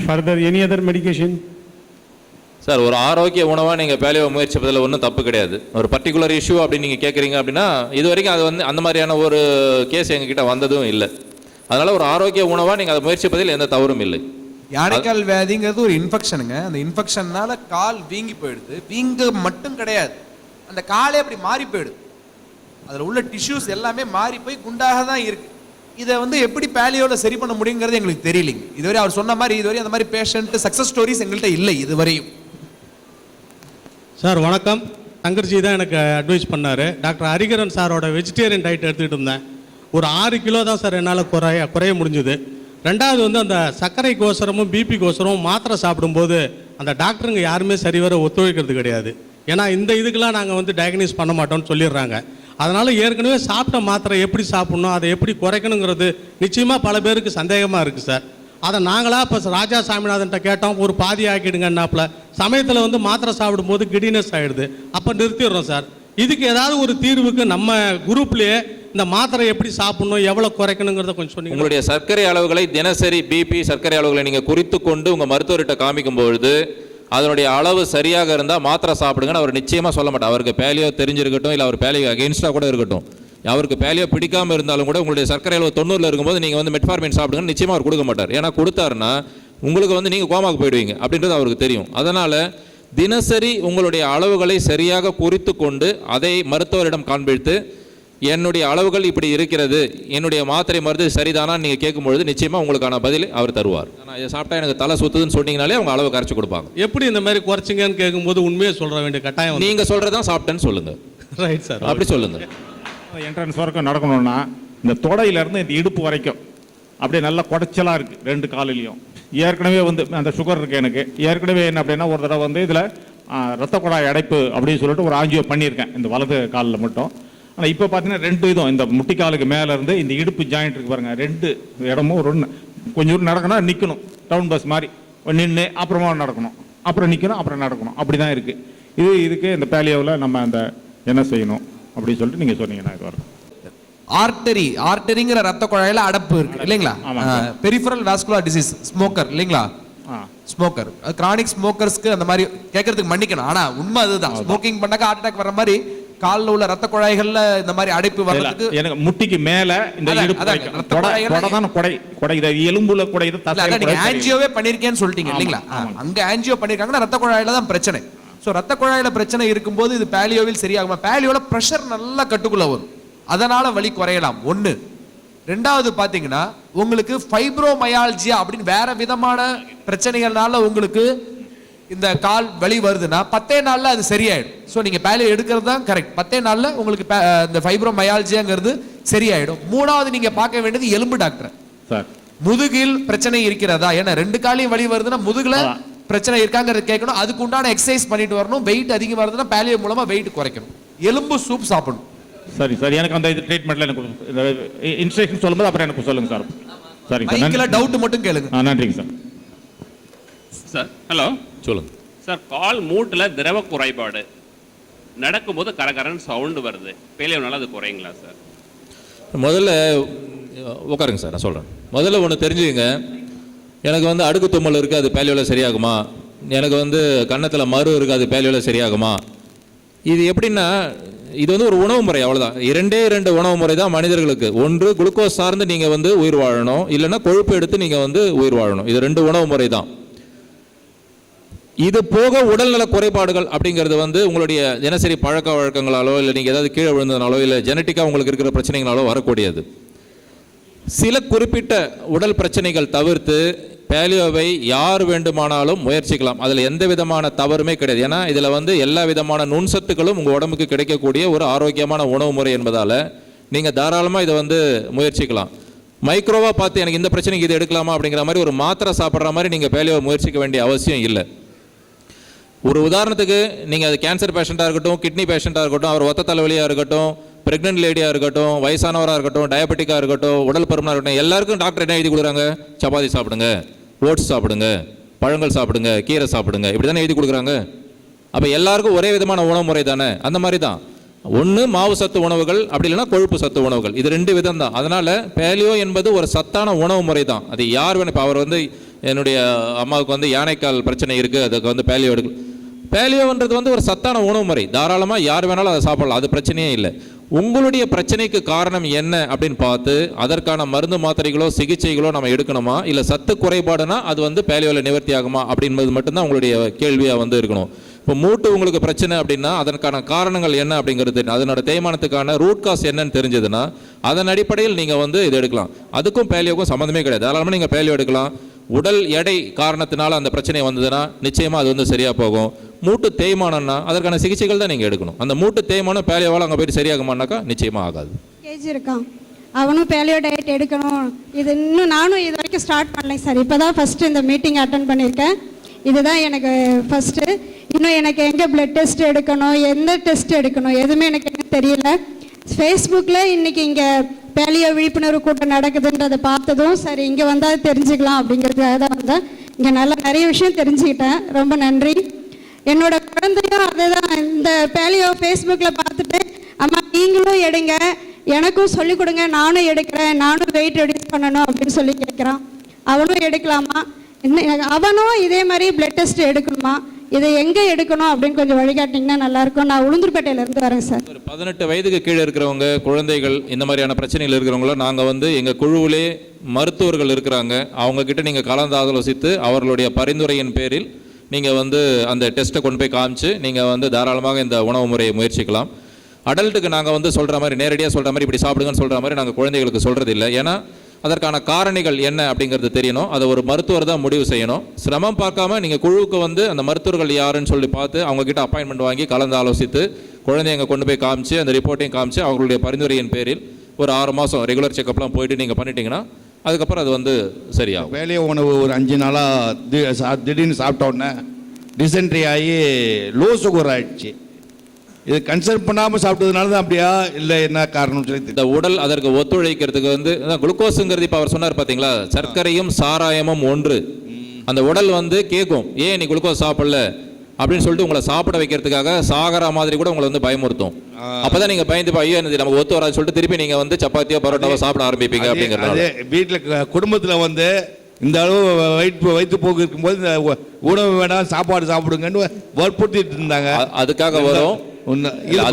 further any other medication sir ஒரு ஆரோக்கிய உணவாக நீங்கள் பேலியோ முயற்சிப்பதில் ஒன்றும் தப்பு கிடையாது. ஒரு பர்டிகுலர் இஷ்யூ அப்படின்னு நீங்கள் கேட்குறீங்க அப்படின்னா இது வரைக்கும் அது வந்து அந்த மாதிரியான ஒரு கேஸ் எங்ககிட்ட வந்ததும் இல்லை. அதனால் ஒரு ஆரோக்கிய உணவாக நீங்கள் அதை முயற்சிப்பதில் எந்த தவறும் இல்லை. யானைக்கால் வியாதிங்கிறது ஒரு இன்ஃபெக்ஷனுங்க அந்த இன்ஃபெக்ஷன்னால கால் வீங்கி போயிடுது. வீங்க மட்டும் கிடையாது. அந்த காலே அப்படி மாறி போயிடுது. அதில் உள்ள டிஷ்யூஸ் எல்லாமே மாறி போய் குண்டாக தான் இருக்கு. இதை வந்து எப்படி பேலியோவில் சரி பண்ண முடியுங்கிறது எங்களுக்கு தெரியலைங்க. இதுவரை அவர் சொன்ன மாதிரி இதுவரை அந்த மாதிரி பேஷண்ட் சக்ஸஸ் ஸ்டோரிஸ் எங்கள்கிட்ட இல்லை இதுவரையும். சார் வணக்கம். தங்கர்ஜி தான் எனக்கு அட்வைஸ் பண்ணார். டாக்டர் ஹரிகரன் சாரோட வெஜிடேரியன் டயட் எடுத்துக்கிட்டு இருந்தேன். ஒரு ஆறு கிலோ தான் சார் என்னால் குறைய குறைய முடிஞ்சுது. ரெண்டாவது வந்து அந்த சர்க்கரை கோசரமும் பிபி கோசரமும் மாத்திரை சாப்பிடும்போது அந்த டாக்டருங்க யாருமே சரிவர ஒத்துழைக்கிறது கிடையாது. ஏன்னா இந்த இதுக்கெல்லாம் நாங்கள் வந்து டயக்னைஸ் பண்ண மாட்டோம்னு சொல்லிடுறாங்க. அதனால் ஏற்கனவே சாப்பிட்ட மாத்திரை எப்படி சாப்பிட்ணும் அதை எப்படி குறைக்கணுங்கிறது நிச்சயமாக பல பேருக்கு சந்தேகமாக இருக்குது சார். அதை நாங்களாக இப்போ ராஜா சாமிநாதன்ட்ட கேட்டோம் ஒரு பாதி ஆக்கிடுங்கன்னாப்புல சமயத்தில் வந்து மாத்திரை சாப்பிடும்போது கிடினஸ் ஆகிடுது அப்போ நிறுத்திடுறோம் சார். இதுக்கு ஏதாவது ஒரு தீர்வுக்கு நம்ம குரூப்லேயே இந்த மாத்திரை எப்படி சாப்பிடணும் எவ்வளோ குறைக்கணுங்கிறத கொஞ்சம் சொன்னீங்க உங்களுடைய சர்க்கரை அளவுகளை தினசரி பிபி சர்க்கரை அளவுகளை நீங்க குறித்து கொண்டு உங்க மருத்துவர்கிட்ட காமிக்கும் பொழுது அதனுடைய அளவு சரியாக இருந்தால் மாத்திரை சாப்பிடுங்கன்னு அவர் நிச்சயமாக சொல்ல மாட்டார். அவருக்கு பேலியோ தெரிஞ்சிருக்கட்டும் இல்லை அவர் பேலியோ அகெயின்ஸ்டாக கூட இருக்கட்டும். அவருக்கு பேலியோ பிடிக்காம இருந்தாலும் கூட உங்களுடைய சர்க்கரை அளவு தொண்ணூறில் இருக்கும்போது நீங்கள் வந்து மெட்ஃபார்மின் சாப்பிடுங்கன்னு நிச்சயமாக அவர் கொடுக்க மாட்டார். ஏன்னா கொடுத்தாருன்னா உங்களுக்கு வந்து நீங்கள் கோமாக்கு போயிடுவீங்க அப்படின்றது அவருக்கு தெரியும். அதனால் தினசரி உங்களுடைய அளவுகளை சரியாக குறித்து கொண்டு அதை மருத்துவரிடம் காண்பித்து என்னுடைய அளவுகள் இப்படி இருக்கிறது என்னுடைய மாத்திரை மருந்து சரிதானா நீங்க கேட்கும்பொழுது நிச்சயமா உங்களுக்கான பதில் அவர் தருவார். நான் இதை சாப்பிட்டா எனக்கு தலை சுத்துதுன்னு சொன்னீங்கனாலே அவங்க அளவு கரைச்சு கொடுப்பாங்க. எப்படி இந்த மாதிரி குறைச்சிங்கன்னு கேட்கும்போது உண்மையை சொல்ற வேண்டிய கட்டாயம் நீங்க சொல்றதான் சாப்பிட்டேன்னு சொல்லுங்க. ரைட் சார் அப்படி சொல்லுங்க. என்ட்ரன்ஸ் வரைக்கும் நடக்கணும்னா இந்த தொடையிலேருந்து இந்த இடுப்பு வரைக்கும் அப்படியே நல்லா குடைச்சலாக இருக்குது ரெண்டு காலிலையும். ஏற்கனவே வந்து அந்த சுகர் இருக்குது எனக்கு. ஏற்கனவே என்ன அப்படின்னா ஒரு தடவை வந்து இதில் ரத்த குழாய் அடைப்பு அப்படின்னு சொல்லிட்டு ஒரு ஆஞ்சியோ பண்ணியிருக்கேன் இந்த வலது காலில் மட்டும். ஆனால் இப்போ பார்த்தீங்கன்னா ரெண்டு இதுவும் இந்த முட்டிக்காலுக்கு மேலே இருந்து இந்த இடுப்பு ஜாயிண்ட் இருக்கு பாருங்க ரெண்டு இடமும் ஒரு கொஞ்சம் தூரம் நடக்கணும் நிற்கணும் டவுன் பஸ் மாதிரி நின்று அப்புறமா நடக்கணும். அப்புறம் நிற்கணும் அப்புறம் நடக்கணும். அப்படி தான் இருக்குது இது இதுக்கு இந்த பேலியோவில் நம்ம அந்த என்ன செய்யணும் அப்படின்னு சொல்லிட்டு நீங்கள் சொன்னீங்கன்னா இது வரும் ஆர்டரி ஆர்டரிங்கிற ரத்த குழாயில அடப்பு இருக்கு இல்லைங்களா. பெரிஃபரல் வாஸ்குலர் டிசீஸ் ஸ்மோக்கர் இல்லைங்களா? ஸ்மோக்கர் கிரானிக் ஸ்மோக்கர்ஸ்க்கு அந்த மாதிரி கேட்கறதுக்கு மன்னிக்கணும். ஆனா உண்மை அதுதான். ஸ்மோக்கிங் பண்ணாக்க ஹார்ட் அட்டாக் வர மாதிரி கால்ல உள்ள ரத்த குழாய்கள்ல இந்த மாதிரி அடைப்பு வர்றதுக்கு எனக்கு முட்டிக்கு மேல இந்த கொடை கொடை எலும்புல கொடை நீங்க. ஆன்ஜியோவே பண்ணிருக்கேன்னு சொல்லிட்டீங்க இல்லைங்களா. அங்க ஆன்ஜியோ பண்ணிருக்காங்கன்னா ரத்த குழாயில தான் பிரச்சனை. சோ ரத்த குழாயில பிரச்சனை இருக்கும்போது இது பேலியோவில் சரியாகுமா? பேலியோல பிரஷர் நல்லா கட்டுக்குள்ள வரும். அதனால வலி குறையலாம். ஒண்ணு. ரெண்டாவது பாத்தீங்கன்னா உங்களுக்கு ஃபைப்ரோமயால்ஜியா அப்படின்னு வேற விதமான பிரச்சனைகள்னால உங்களுக்கு இந்த கால் வலி வருதுன்னா பத்தே நாள்ல அது சரியாயிடும். ஸோ நீங்க பேலியோ எடுக்கிறது தான் கரெக்ட் பத்தே நாள்ல உங்களுக்கு இந்த ஃபைப்ரோமயால்ஜியாங்கிறது சரியாயிடும். மூணாவது நீங்க பார்க்க வேண்டியது எலும்பு டாக்டர் சார். முதுகில் பிரச்சனை இருக்கிறதா? ஏன்னா ரெண்டு காலையும் வலி வருதுன்னா முதுகுல. பிரச்சனை இருக்காங்கிறது கேட்கணும். அதுக்கு உண்டான எக்ஸசைஸ் பண்ணிட்டு வரணும். வெயிட் அதிகமா வருதுன்னா பேலியோ மூலமா வெயிட் குறைக்கணும். எலும்பு சூப் சாப்பிடணும். சரி சரி. எனக்கு அந்த இது ட்ரீட்மெண்ட்ல எனக்கு இன்ஸ்ட்ரக்ஷன் சொல்லும்போது அப்புறம் எனக்கு சொல்லுங்க சார். சரிங்க சார். மைக்கில். டவுட் மட்டும் கேளுங்க. நன்றிங்க சார். சார் ஹலோ சொல்லுங்க. சார் கால் மூட்டில் திரவ குறைபாடு. நடக்கும்போது கரகரன்னு சவுண்டு வருது. பேலியோனால அது குறையுங்களா சார்? முதல்ல உட்காருங்க சார் நான் சொல்கிறேன் முதல்ல ஒன்று தெரிஞ்சுக்கங்க. எனக்கு வந்து அடுக்கு தும்மல் இருக்குது அது பேலியோவில் சரியாகுமா? எனக்கு வந்து கன்னத்தில் மறு இருக்குது அது பேலியோவில் சரியாகுமா? இது எப்படின்னா இது வந்து ஒரு உணவு முறை அவ்வளோதான் இரண்டே இரண்டு உணவு முறை தான் மனிதர்களுக்கு. ஒன்று குளுக்கோஸ் சார்ந்து நீங்கள் வந்து உயிர் வாழணும். இல்லைன்னா கொழுப்பு எடுத்து நீங்கள் வந்து உயிர் வாழணும். இது ரெண்டு உணவு முறை தான். இது போக உடல்நல குறைபாடுகள் அப்படிங்கிறது வந்து உங்களுடைய தினசரி பழக்க வழக்கங்களாலோ இல்லை நீங்கள் ஏதாவது கீழே விழுந்ததுனாலோ இல்லை ஜெனட்டிக்காக உங்களுக்கு இருக்கிற பிரச்சனைகளாலோ வரக்கூடியது. சில குறிப்பிட்ட உடல் பிரச்சனைகள் தவிர்த்து பேலியோவை யார் வேண்டுமானாலும் முயற்சிக்கலாம். அதில் எந்த விதமான தவறுமே கிடையாது. ஏன்னா இதில் வந்து எல்லா விதமான நுண்சத்துக்களும் உங்கள் உடம்புக்கு கிடைக்கக்கூடிய ஒரு ஆரோக்கியமான உணவு முறை என்பதால் நீங்கள் தாராளமாக இதை வந்து முயற்சிக்கலாம். மைக்ரோவாக பார்த்து எனக்கு இந்த பிரச்சனைக்கு இது எடுக்கலாமா அப்படிங்கிற மாதிரி ஒரு மாத்திரை சாப்பிட்ற மாதிரி நீங்கள் பேலியோவை முயற்சிக்க வேண்டிய அவசியம் இல்லை. ஒரு உதாரணத்துக்கு நீங்கள் அது கேன்சர் பேஷண்ட்டாக இருக்கட்டும் கிட்னி பேஷண்ட்டாக இருக்கட்டும் அவர் ஒத்த தலைவலியாக இருக்கட்டும் ப்ரெக்னென்ட் லேடியாக இருக்கட்டும் வயசானவராக இருக்கட்டும் டயபெட்டிக்காக இருக்கட்டும் உடல் பருமனாக இருக்கட்டும் எல்லாருக்கும் டாக்டர் என்ன எழுதி கொடுக்குறாங்க? சப்பாத்தி சாப்பிடுங்க ஓட்ஸ் சாப்பிடுங்க பழங்கள் சாப்பிடுங்க கீரை சாப்பிடுங்க இப்படி தானே எழுதி கொடுக்குறாங்க? அப்போ எல்லாருக்கும் ஒரே விதமான உணவு முறை தானே? அந்த மாதிரி தான் ஒன்று மாவு சத்து உணவுகள் அப்படி இல்லைன்னா கொழுப்பு சத்து உணவுகள். இது ரெண்டு விதம் தான் அதனால் பேலியோ என்பது ஒரு சத்தான உணவு முறை தான் அது யார் வேணும்? இப்போ அவர் வந்து என்னுடைய அம்மாவுக்கு வந்து யானைக்கால் பிரச்சனை இருக்குது அதுக்கு வந்து பேலியோ எடுக்க பேலியோன்றது வந்து ஒரு சத்தான உணவு முறை. தாராளமாக யார் வேணாலும் அதை சாப்பிடலாம். அது பிரச்சனையே இல்லை. உங்களுடைய பிரச்சனைக்கு காரணம் என்ன அப்படின்னு பார்த்து அதற்கான மருந்து மாத்திரைகளோ சிகிச்சைகளோ நம்ம எடுக்கணுமா? இல்லை சத்து குறைபாடுனா அது வந்து பேலியோவில் நிவர்த்தி ஆகுமா? அப்படின்றது மட்டும்தான் உங்களுடைய கேள்வியாக வந்து இருக்கணும். இப்போ மூட்டு உங்களுக்கு பிரச்சனை அப்படின்னா அதற்கான காரணங்கள் என்ன அப்படிங்கிறது அதனோட தேய்மானத்துக்கான ரூட் காஸ் என்னன்னு தெரிஞ்சதுன்னா அதன் அடிப்படையில் நீங்கள் வந்து இது எடுக்கலாம். அதுக்கும் பேலியோக்கும் சம்மந்தமே கிடையாது. தாராளமாக நீங்கள் பேலியோ எடுக்கலாம். உடல் எடை காரணத்தினால அந்த பிரச்சனை வந்ததுன்னா நிச்சயமாக அது வந்து சரியாக போகும். மூட்டு தேய்மானம்னா அதற்கான சிகிச்சைகள் தான் நீங்கள் எடுக்கணும். அந்த மூட்டு தேய்மானம் பேலியோவால் அங்கே போயிட்டு சரியாகுமானாக்கா நிச்சயமாக ஆகாது. கேஜி இருக்கான். அவனும் பேலியோ டயட் எடுக்கணும். இது இன்னும் நானும் இது வரைக்கும் ஸ்டார்ட் பண்ணலைங்க சார். இப்போ தான் ஃபஸ்ட்டு இந்த மீட்டிங் அட்டன் பண்ணியிருக்கேன். இதுதான் எனக்கு ஃபஸ்ட்டு இன்னும் எனக்கு எங்கே பிளட் டெஸ்ட் எடுக்கணும் எந்த டெஸ்ட் எடுக்கணும் எதுவுமே எனக்கு என்ன தெரியல. ஃபேஸ்புக்கில் இன்னைக்கு இங்கே பேலியோ விழிப்புணர்வு கூட்டம் நடக்குதுன்றதை பார்த்ததும் சரி இங்கே வந்தால் தெரிஞ்சுக்கலாம் அப்படிங்கிறதுக்காக தான் வந்தேன். இங்கே நல்லா நிறைய விஷயம் தெரிஞ்சுக்கிட்டேன். ரொம்ப நன்றி. என்னோட குழந்தையும் அதை தான் இந்த பேலியோ ஃபேஸ்புக்கில் பார்த்துட்டு அம்மா நீங்களும் எடுங்க. எனக்கும் சொல்லிக் கொடுங்க. நானும் எடுக்கிறேன். நானும் வெயிட் ரெடியூஸ் பண்ணணும் அப்படின்னு சொல்லி கேட்குறான். அவனும் எடுக்கலாமா? இன்னும் அவனும் இதே மாதிரி பிளட் டெஸ்ட் எடுக்கணுமா? இதை எங்கே எடுக்கணும் அப்படின்னு கொஞ்சம் வழிகாட்டிங்கன்னா நல்லாயிருக்கும். நான் உளுந்தூர்பேட்டையிலேருந்து வரேன் சார். ஒரு பதினெட்டு வயதுக்கு கீழே இருக்கிறவங்க குழந்தைகள் இந்த மாதிரியான பிரச்சனைகள் இருக்கிறவங்கள நாங்கள் வந்து எங்கள் குழுவிலே மருத்துவர்கள் இருக்கிறாங்க. அவங்க கிட்ட நீங்கள் கலந்து ஆலோசித்து அவர்களுடைய பரிந்துரையின் பேரில் நீங்கள் வந்து அந்த டெஸ்ட்டை கொண்டு போய் காமிச்சு நீங்கள் வந்து தாராளமாக இந்த உணவு முறையை முயற்சிக்கலாம். அடல்ட்டுக்கு நாங்கள் வந்து சொல்கிற மாதிரி நேரடியாக சொல்கிற மாதிரி இப்படி சாப்பிடுங்கன்னு சொல்கிற மாதிரி நாங்கள் குழந்தைகளுக்கு சொல்கிறது இல்லை ஏன்னா அதற்கான காரணிகள் என்ன அப்படிங்கிறது தெரியணும். அதை ஒரு மருத்துவர் தான் முடிவு செய்யணும். சிரமம் பார்க்காம நீங்கள் குழுவுக்கு வந்து அந்த மருத்துவர்கள் யாருன்னு சொல்லி பார்த்து அவங்கக்கிட்ட அப்பாயின்மெண்ட் வாங்கி கலந்து ஆலோசித்து குழந்தைங்க கொண்டு போய் காமிச்சு அந்த ரிப்போர்ட்டையும் காமிச்சு அவங்களுடைய பரிந்துரையின் பேரில் ஒரு ஆறு மாதம் ரெகுலர் செக்கப்லாம் போயிட்டு நீங்கள் பண்ணிட்டீங்கன்னா அதுக்கப்புறம் அது வந்து சரியாகும். வேலையை உணவு ஒரு அஞ்சு நாளாக திடீர்னு சாப்பிட்ட உடனே டிசென்ட்ரி ஆகி லோ சுகர் ஆயிடுச்சு. இது கன்சல்ட் பண்ணாமல் சாப்பிட்டதுனால தான் அப்படியா? இல்லை என்ன காரணம் சொல்லி. இந்த உடல் அதற்கு ஒத்துழைக்கிறதுக்கு வந்து குளுக்கோஸுங்கிறது இப்போ அவர் சொன்னார் பார்த்தீங்களா சர்க்கரையும் சாராயமும் ஒன்று. அந்த உடல் வந்து கேட்கும் ஏன் நீ குளுக்கோஸ் சாப்பிடல? அப்படின்னு சொல்லிட்டு உங்களை சாப்பிட வைக்கிறதுக்காக சாகரா மாதிரி கூட உங்களை வந்து பயமுறுத்தும். அப்பதான் நீங்க பயந்து போய், ஐயோ எனக்கு நமக்கு ஒத்து வராது சொல்லிட்டு திருப்பி நீங்க வந்து சப்பாத்தியோ பரோட்டாவோ சாப்பிட ஆரம்பிப்பீங்க அப்படிங்கிறது வீட்டில் குடும்பத்தில் வந்து இந்த அளவு வயிற்று வயிற்று போக்கு இருக்கும்போது இந்த உணவு வேணாம் சாப்பாடு சாப்பிடுங்கன்னு வற்புறுத்திட்டு இருந்தாங்க. அதுக்காக வரும்.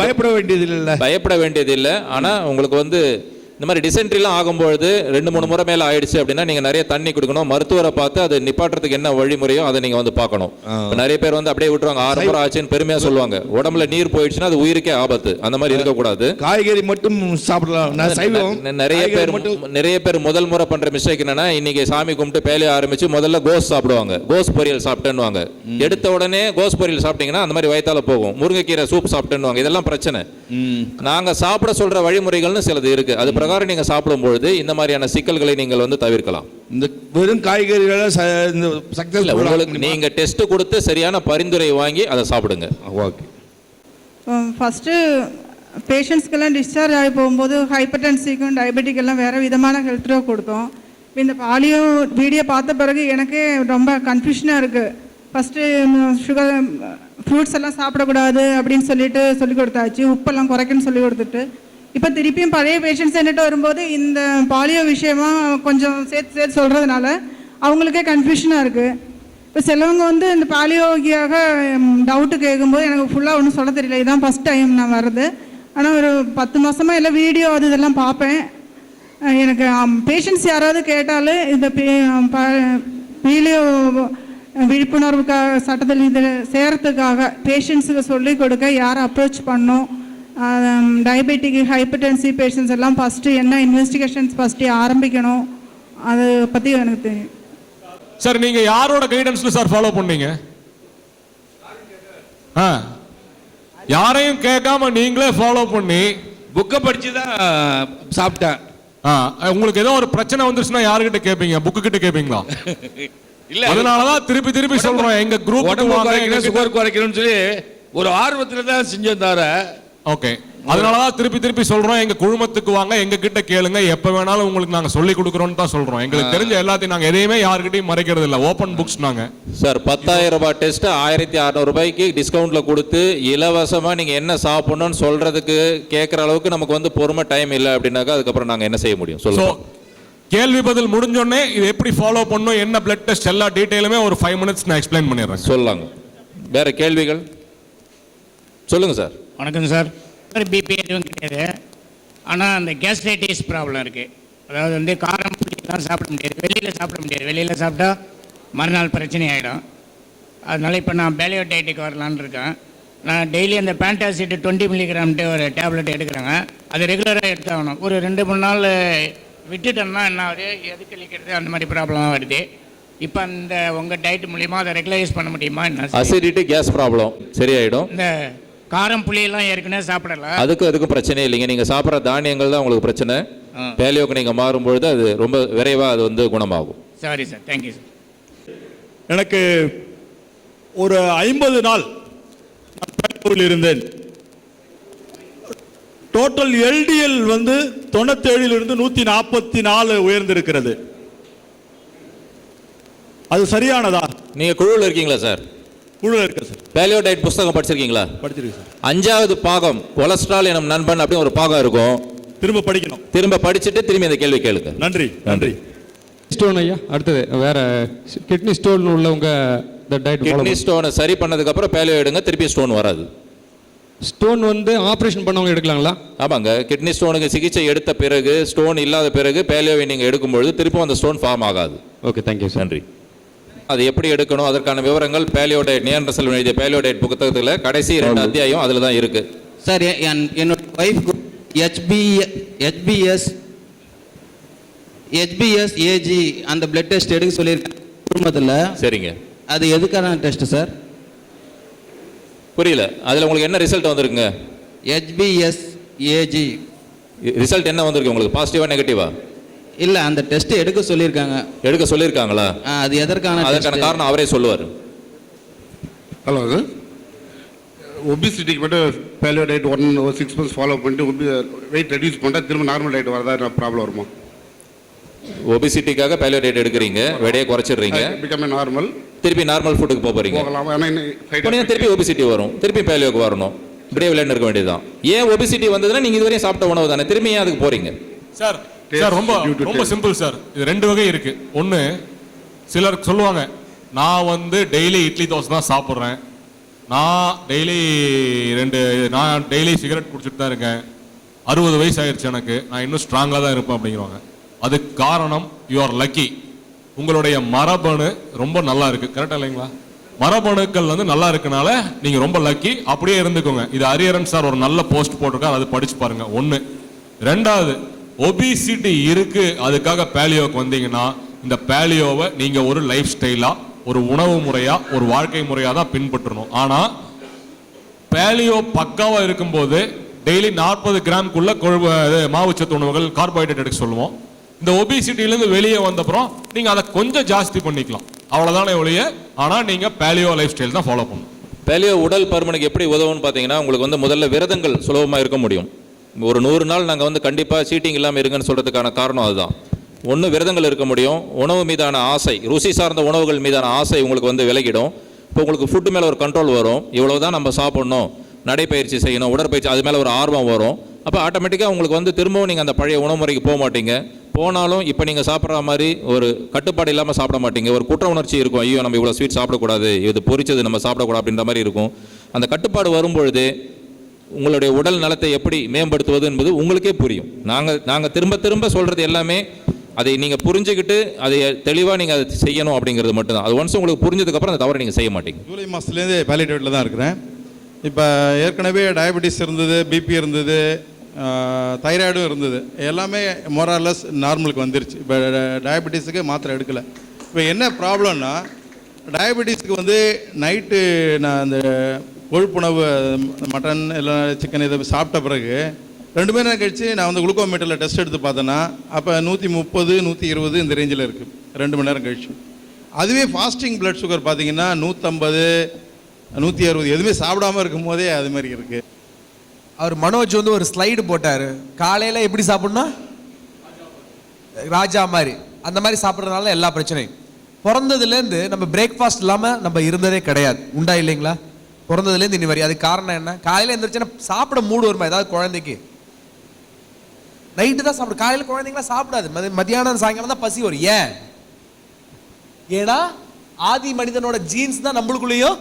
பயப்பட வேண்டியது இல்லை பயப்பட வேண்டியது இல்லை ஆனா உங்களுக்கு வந்து இந்த மாதிரி டிசென்ட்ரிலாம் ஆகும்பொழுது ரெண்டு மூணு முறை மேல ஆயிடுச்சு அப்படின்னா நீங்க நிறைய தண்ணி கொடுக்கணும் மருத்துவரை பார்த்து அதை நிப்பாட்டுறதுக்கு என்ன வழிமுறையோ அதை நீங்க வந்து பார்க்கணும். நிறைய பேர் வந்து அப்படியே விட்டுருவாங்க. ஆறு முறை ஆச்சுன்னு பெருமையா சொல்லுவாங்க. உடம்புல நீர் போயிடுச்சுன்னா அது உயிருக்கே ஆபத்து. அந்த மாதிரி இருக்கக்கூடாது. காய்கறி மட்டும் சாப்பிடலாம். நிறைய பேர் மட்டும் நிறைய பேர் முதல் முறை பண்ற மிஸ்டேக் என்னன்னா இன்னைக்கு சாமி கும்பிட்டு பேலைய ஆரம்பிச்சு முதல்ல கோஸ் சாப்பிடுவாங்க. கோஸ் பொரியல் சாப்பிட்டேன்னுவாங்க. எடுத்த உடனே கோஸ் பொரியல் சாப்பிட்டீங்கன்னா அந்த மாதிரி வயித்தால போகும். முருங்கைக்கீரை சூப் சாப்பிட்டேன்னுவாங்க. இதெல்லாம் பிரச்சனை. நாங்க சாப்பிட சொல்ற வழிமுறைகள்னு சிலது இருக்கு. அது பிரகாரம் நீங்க சாப்பிடும் பொழுது இந்த மாதிரியான சிக்கல்களை நீங்கள் வந்து தவிர்க்கலாம். இந்த வெறும் காய்கறிகளை ச- இந்த சக்சஸ் இல்ல உங்களுக்கு நீங்க டெஸ்ட் கொடுத்து சரியான பரிந்துரை வாங்கி அதை சாப்பிடுங்க. ஓகே. ஃபஸ்ட்டு பேஷண்ட்ஸ்க்கெல்லாம் டிஸ்சார்ஜ் ஆகி போகும்போது ஹைப்பர் டென்சிக்கும் டயபெட்டிக் எல்லாம் வேறு விதமான ஹெல்த் ட்ரோ கொடுத்தோம். இந்த பாலியோ வீடியோ பார்த்த பிறகு எனக்கே ரொம்ப கன்ஃபியூஷனாக இருக்குது ஃபஸ்ட்டு சுகர் ஃப்ரூட்ஸ் எல்லாம் சாப்பிடக்கூடாது அப்படின்னு சொல்லிட்டு சொல்லி கொடுத்தாச்சு. உப்பெல்லாம் குறைக்கணும்னு சொல்லி கொடுத்துட்டு இப்போ திருப்பியும் பழைய பேஷண்ட்ஸ் என்கிட்ட வரும்போது இந்த பாலியோ விஷயமா கொஞ்சம் சேர்த்து சேர்த்து சொல்கிறதுனால அவங்களுக்கே கன்ஃபியூஷனாக இருக்குது இப்போ சிலவங்க வந்து இந்த பாலியோகியாக டவுட்டு கேட்கும்போது எனக்கு ஃபுல்லாக ஒன்றும் சொல்ல தெரியல. இதுதான் ஃபஸ்ட் டைம் நான் வர்றது. ஆனால் ஒரு பத்து மாதமாக எல்லாம் வீடியோ அது இதெல்லாம் பார்ப்பேன். எனக்கு பேஷண்ட்ஸ் யாராவது கேட்டாலும் இந்த பீலியோ விழிப்புணர்வுக்காக சட்டத்தில் இது சேரத்துக்காக பேஷண்ட்ஸுக்கு சொல்லிக் கொடுக்க யாரை அப்ரோச் பண்ணும் டயபெட்டிக் ஹைப்பர்டென்சி பேஷண்ட்ஸ் எல்லாம் ஃபஸ்ட்டு என்ன இன்வெஸ்டிகேஷன்ஸ் ஃபஸ்ட்டு ஆரம்பிக்கணும் அதை பற்றி எனக்கு தெரியும். சார் நீங்க யாரோட கைடன்ஸ்ல சார் ஃபாலோ பண்ணீங்க? ஆ. யாரையும் கேட்காம நீங்களே ஃபாலோ பண்ணி புக்கை படித்து தான் சாப்பிட்டேன். ஆ, உங்களுக்கு ஏதோ ஒரு பிரச்சனை வந்துருச்சுன்னா யாருகிட்ட கேட்பீங்க புக்கு கிட்ட கேட்பீங்களா இல்ல. அதனாலதான் திருப்பி திருப்பி சொல்றோம். எங்க குரூப் உடம்பு குறைக்கணும் சுகர் குறைக்கணும்னு சொல்லி ஒரு ஆர்வத்தில் தான் செஞ்சோம் தவிர ஓகே. அதனாலதான் திருப்பி திருப்பி சொல்றோம். எங்க குழுமத்துக்கு வாங்க எங்க கிட்ட கேளுங்க. எப்ப வேணாலும் உங்களுக்கு நாங்க சொல்லி கொடுக்குறோம்னு தான் சொல்றோம். எங்களுக்கு தெரிஞ்ச எல்லாத்தையும் நாங்க எதையுமே யாருக்கிட்டையும் மறைக்கிறது இல்ல. ஓபன் புக்ஸ் நாங்க. சார் பத்தாயிரம் ரூபாய் டெஸ்ட் ஆயிரத்தி அறநூறு ரூபாய்க்கு டிஸ்கவுண்ட்ல கொடுத்து இலவசமா நீங்க என்ன சாப்பிடணும்னு சொல்றதுக்கு கேட்குற அளவுக்கு நமக்கு வந்து பொறுமை டைம் இல்லை அப்படின்னாக்கா அதுக்கப்புறம் நாங்க என்ன செய்ய முடியும்? சொல்லுங்க. கேள்வி பதில் முடிஞ்சோடனே இது எப்படி ஃபாலோ பண்ணும் என்ன பிளட் டெஸ்ட் எல்லா டீடைலுமே ஒரு ஃபைவ் மினிட்ஸ் நான் எக்ஸ்பிளைன் பண்ணிடுறேன். சொல்லாங்க. வேற கேள்விகள்? சொல்லுங்க சார். வணக்கம் சார். பிபி எதுவும் கிடையாது. ஆனால் அந்த கேஸ்ட்ரைட்டிஸ் ப்ராப்ளம் இருக்குது அதாவது வந்து காரம் புளியெல்லாம் சாப்பிட முடியாது. வெளியில் சாப்பிட முடியாது. வெளியில் சாப்பிட்டா மறுநாள் பிரச்சனை ஆகிடும் அதனால இப்போ நான் பேலியோ டயட்டுக்கு வரலான்னு இருக்கேன். நான் டெய்லி அந்த பேண்டாசிட் டுவெண்ட்டி மில்லிகிராம்ட்டு ஒரு டேப்லெட் எடுக்கிறேங்க. அது ரெகுலராக எடுத்தாகணும். ஒரு ரெண்டு மூணு நாள் விட்டுட்டோம்னா என்ன ஆகுது? எது கழிக்கிறது அந்த மாதிரி ப்ராப்ளம் வருது. இப்போ அந்த உங்கள் டயட் மூலிமா அதை ரெகுலரைஸ் பண்ண முடியுமா? என்ன அசிடிட்டி கேஸ் ப்ராப்ளம் சரியாயிடும். இந்த காரம் புளியெல்லாம் ஏற்கனவே சாப்பிடல. அதுக்கும் அதுக்கும் பிரச்சனை இல்லைங்க. நீங்க சாப்பிட்ற தானியங்கள் தான் உங்களுக்கு பிரச்சனை. பேலியோக்கு நீங்க மாறும்பொழுது அது ரொம்ப விரைவா அது வந்து குணமாகும். சாரி சார் தேங்க்யூ சார் எனக்கு ஒரு ஐம்பது நாள் பெங்களூரில் இருந்தேன். டோட்டல் எல்டிஎல் வந்து தொண்ணூத்தேழிலிருந்து நூற்றி நாற்பத்தி நாலு உயர்ந்திருக்கிறது. அது சரியானதா? நீங்க குழுவில் இருக்கீங்களா சார் குழு இருக்கு சார் பேலியோ டயட் புஸ்தகம் படிச்சிருக்கீங்களா? படிச்சிருக்கு சார். அஞ்சாவது பாகம் கொலஸ்ட்ரால் எனும் நண்பன் அப்படின்னு ஒரு பாகம் இருக்கும். திரும்ப படிக்கணும். திரும்ப படிச்சுட்டு திரும்பி இந்த கேள்வி கேளுங்க. நன்றி நன்றி. ஸ்டோன் ஐயா அடுத்தது வேற கிட்னி ஸ்டோன் உள்ளவங்க இந்த டயட் கிட்னி ஸ்டோனை சரி பண்ணதுக்கு அப்புறம் பேலியோ எடுங்க திருப்பி ஸ்டோன் வராது. ஸ்டோன் வந்து ஆப்ரேஷன் பண்ணவங்க எடுக்கலாங்களா? ஆமாங்க கிட்னி ஸ்டோனுக்கு சிகிச்சை எடுத்த பிறகு ஸ்டோன் இல்லாத பிறகு பேலியோவை நீங்க எடுக்கும்பொழுது திருப்பும் அந்த ஸ்டோன் ஃபார்ம் ஆகாது. ஓகே தேங்க்யூ நன்றி. அது எப்படி எடுக்கணும் அதற்கான விவரங்கள் பேலியோ டயட் நியன்ற செல்வன் எழுதிய பேலியோ டயட் புத்தகத்தில் கடைசி ரெண்டு அத்தியாயம் அதில் தான் இருக்கு. சார் என்னோட wife HP HPS HPS AG அந்த பிளட் டெஸ்ட் எடுக்க சொல்லியிருக்கேன். குடும்பத்தில் சரிங்க. அது எதுக்கான டெஸ்ட் சார்? புரியல. அதில் உங்களுக்கு என்ன ரிசல்ட் வந்திருக்குங்க? ஹெச்பிஎஸ் ஏஜி ரிசல்ட் என்ன வந்திருக்கு உங்களுக்கு? பாசிட்டிவா நெகட்டிவா இல்லை அந்த டெஸ்ட் எடுக்க சொல்லியிருக்காங்க. எடுக்க சொல்லியிருக்காங்களா? ஆ, அது எதற்கான அதற்கான? காரணம் அவரே சொல்லுவார். ஹலோ ஒபிசிட்டிக்கு மட்டும் பேலியோ டயட் ஒன் ஒரு சிக்ஸ் மந்த்ஸ் ஃபாலோ பண்ணிட்டு வெயிட் ரெடியூஸ் பண்ணிட்டா திரும்ப நார்மல் டயட் வரதா ப்ராப்ளம் வருமா? ஒபிசிட்டிக்காக பேலியோ டயட் எடுக்கிறீங்க வெடையை குறைச்சிடுறீங்க. பிகம் நார்மல் திருப்பி நார்மல் ஃபுட்டுக்கு போக போகலாம்? போனீங்கன்னா திருப்பி ஒபிசிட்டி வரும். திருப்பி பேலியோக்கு வரணும். இப்படியே விளையாண்டு இருக்க வேண்டியதுதான். ஏன் ஒபிசிட்டி வந்ததுன்னா நீங்க இதுவரையும் சாப்பிட்ட உணவு தானே. திரும்பி ஏன் அதுக்கு போறீங்க? சார் சார் ரொம்ப ரொம்ப. சிம்பிள் சார் இது ரெண்டு வகை இருக்கு. ஒன்று சிலர் சொல்லுவாங்க நான் வந்து டெய்லி இட்லி தோசை தான் சாப்பிட்றேன். நான் டெய்லி ரெண்டு நான் டெய்லி சிகரெட் குடிச்சிட்டு தான் இருக்கேன். அறுபது வயசு ஆயிடுச்சு எனக்கு. நான் இன்னும் ஸ்ட்ராங்காக தான் இருப்பேன் அப்படிங்கிறவங்க. அதுக்கு காரணம் யூ ஆர் லக்கி உங்களுடைய மரபணு ரொம்ப நல்லா இருக்கு. கரெக்டா இல்லைங்களா? மரபணுக்கள் வந்து நல்லா இருக்கனால நீங்க ரொம்ப லக்கி அப்படியே இருந்துக்கோங்க. இது ஹரியரன் சார் ஒரு நல்ல போஸ்ட் போட்டிருக்காரு. அது படிச்சு பாருங்க. ஒண்ணு. ரெண்டாவது ஒபிசிட்டி இருக்கு அதுக்காக பேலியோவுக்கு வந்தீங்கன்னா இந்த பேலியோவை நீங்க ஒரு லைஃப் ஸ்டைலா ஒரு உணவு முறையா ஒரு வாழ்க்கை முறையா தான் பின்பற்றணும். ஆனா பேலியோ பக்காவா இருக்கும்போது டெய்லி நாற்பது கிராம்குள்ள கொழுவு மாவுச்சத்து உணவுகள் கார்போஹைட்ரேட் எடுக்க சொல்லுவோம். இந்த ஒபிசிட்டிலேருந்து வெளியே வந்தப்புறம் நீங்கள் அதை கொஞ்சம் ஜாஸ்தி பண்ணிக்கலாம். அவ்வளோதானே ஒழிய ஆனால் நீங்கள் பேலியோ லைஃப் ஸ்டைல் தான் ஃபாலோ பண்ணணும். பேலியோ உடல் பருமனுக்கு எப்படி உதவும்னு பார்த்தீங்கன்னா உங்களுக்கு வந்து முதல்ல விரதங்கள் சுலபமாக இருக்க முடியும். ஒரு நூறு நாள் நாங்கள் வந்து கண்டிப்பாக சீட்டிங் இல்லாமல் இருங்கன்னு சொல்கிறதுக்கான காரணம் அதுதான். ஒன்று விரதங்கள் இருக்க முடியும். உணவு மீதான ஆசை ருசி சார்ந்த உணவுகள் மீதான ஆசை உங்களுக்கு வந்து விலகிடும். இப்போ உங்களுக்கு ஃபுட்டு மேலே ஒரு கண்ட்ரோல் வரும். இவ்வளோ தான் நம்ம சாப்பிட்ணும். நடைப்பயிற்சி செய்யணும் உடற்பயிற்சி அது மேலே ஒரு ஆர்வம் வரும். அப்போ ஆட்டோமேட்டிக்காக உங்களுக்கு வந்து திரும்பவும் நீங்கள் அந்த பழைய உணவு முறைக்கு போக மாட்டீங்க. போனாலும் இப்போ நீங்கள் சாப்பிட்ற மாதிரி ஒரு கட்டுப்பாடு இல்லாமல் சாப்பிட மாட்டீங்க. ஒரு குற்ற உணர்ச்சி இருக்கும். ஐயோ நம்ம இவ்வளோ ஸ்வீட் சாப்பிடக்கூடாது. இது பொரிச்சது நம்ம சாப்பிடக்கூடாது அப்படின்ற மாதிரி இருக்கும். அந்த கட்டுப்பாடு வரும்பொழுது உங்களுடைய உடல் நலத்தை எப்படி மேம்படுத்துவது என்பது உங்களுக்கே புரியும். நாங்கள் நாங்கள் திரும்ப திரும்ப சொல்கிறது எல்லாமே அதை நீங்கள் புரிஞ்சுக்கிட்டு அதை தெளிவாக நீங்கள் அதை செய்யணும் அப்படிங்கிறது மட்டும்தான். அது ஒன்ஸ் உங்களுக்கு புரிஞ்சதுக்கப்புறம் அந்த தவறை நீங்கள் செய்ய மாட்டீங்க. ஜூலை மாதத்துலேருந்து பேலிடேட்டில் தான் இருக்கிறேன். இப்போ ஏற்கனவே டயபெட்டிஸ் இருந்தது பிபி இருந்தது தைராய்டும் இருந்தது. எல்லாமே மோரார்லஸ் நார்மலுக்கு வந்துருச்சு. இப்போ டயபெட்டிஸுக்கு மாத்திரை எடுக்கலை. இப்போ என்ன ப்ராப்ளம்னா டயபெட்டிஸ்க்கு வந்து நைட்டு நான் அந்த கொழுப்புணவு மட்டன் இல்லை சிக்கன் இதை சாப்பிட்ட பிறகு ரெண்டு மணி நேரம் கழிச்சு நான் வந்து குளுக்கோமீட்டரில் டெஸ்ட் எடுத்து பார்த்தேன்னா அப்போ நூற்றி முப்பது நூற்றி இருபது இந்த ரேஞ்சில் இருக்குது ரெண்டு மணி நேரம் கழிச்சு. அதுவே ஃபாஸ்டிங் பிளட் சுகர் பார்த்தீங்கன்னா நூற்றம்பது நூற்றி அறுபது எதுவுமே சாப்பிடாம இருக்கும் போதே அது மாதிரி இருக்குது அவர் மனோஜ் வந்து ஒரு ஸ்லைடு போட்டார். காலையில் எப்படி சாப்பிடணும் ராஜா மாதிரி. அந்த மாதிரி சாப்பிட்றதுனால எல்லா பிரச்சனையும். பிறந்ததுலேருந்து நம்ம பிரேக்ஃபாஸ்ட் இல்லாமல் நம்ம இருந்ததே கிடையாது. உண்டா இல்லைங்களா? பிறந்ததுலேருந்து இனி வரை அது காரணம் என்ன? காலையில் எந்திரிச்சுன்னா சாப்பிட மூடு வருமா ஏதாவது குழந்தைக்கு. நைட்டு தான் சாப்பிடும் காலையில் குழந்தைங்களாம் சாப்பிடாது. மதி மதியானம் சாயங்காலம் தான் பசி வரும். ஏன்? ஏன்னா ஆதி மனிதனோட ஜீன்ஸ் தான் நம்மளுக்குள்ளேயும்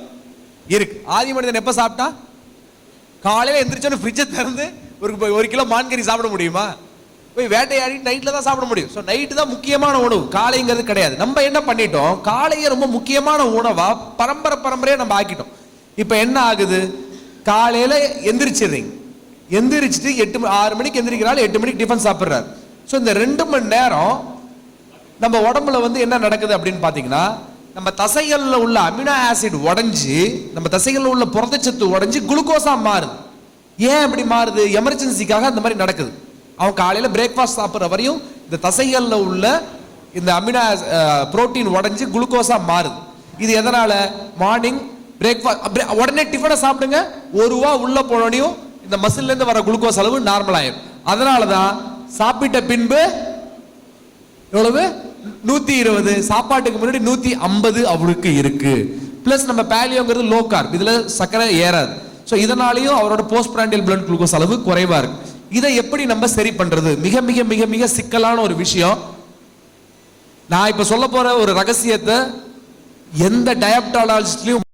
இருக்கு. ஆதி மனிதன் எப்போ சாப்பிட்டா? காலையில் எந்திரிச்சோன்னு ஃப்ரிட்ஜை திறந்து ஒரு ஒரு கிலோ மான்கறி சாப்பிட முடியுமா? போய் வேட்டையாடி நைட்டில் தான் சாப்பிட முடியும். ஸோ நைட்டு தான் முக்கியமான உணவு. காலைங்கிறது கிடையாது. நம்ம என்ன பண்ணிட்டோம்? காலையை ரொம்ப முக்கியமான உணவாக பரம்பரை பரம்பரையாக நம்ம ஆக்கிட்டோம். இப்போ என்ன ஆகுது? காலையில் எந்திரிச்சிடுறீங்க. எந்திரிச்சிட்டு எட்டு ஆறு மணிக்கு எந்திரிக்கிறாள் எட்டு மணிக்கு டிஃபன் சாப்பிட்றாரு. ஸோ இந்த ரெண்டு மணி நேரம் நம்ம உடம்புல வந்து என்ன நடக்குது அப்படின்னு பார்த்தீங்கன்னா நம்ம தசைகளில் உள்ள அமினோ ஆசிட் உடஞ்சி நம்ம தசைகளில் உள்ள புரதச்சத்து உடஞ்சி குளுக்கோஸாக மாறுது. ஏன் அப்படி மாறுது? எமர்ஜென்சிக்காக அந்த மாதிரி நடக்குது. அவன் காலையில் பிரேக்ஃபாஸ்ட் சாப்பிட்ற வரையும் இந்த தசைகளில் உள்ள இந்த அமினோ புரோட்டீன் உடஞ்சி குளுக்கோஸாக மாறுது. இது எதனால? மார்னிங் பிரேக்ஃபாஸ்ட் உடனே டிஃபனை சாப்பிடுங்க. ஒரு ரூபா உள்ள போனோடையும் இந்த மசில்ல இருந்து வர குளுக்கோஸ் அளவு நார்மல் ஆயிடும் அதனால தான் சாப்பிட்ட பின்பு எவ்வளவு? நூத்தி இருபது. சாப்பாட்டுக்கு முன்னாடி நூத்தி ஐம்பது அவருக்கு இருக்கு. பிளஸ் நம்ம பேலியோங்கிறது லோ கார்ப் இதுல சர்க்கரை ஏறாது. ஸோ இதனாலையும் அவரோட போஸ்ட் பிராண்டியல் பிளட் குளுக்கோஸ் அளவு குறைவா இருக்கு. இதை எப்படி நம்ம சரி பண்றது? மிக மிக மிக மிக சிக்கலான ஒரு விஷயம். நான் இப்ப சொல்ல போற ஒரு ரகசியத்தை எந்த டயப்டாலஜிஸ்ட்லயும்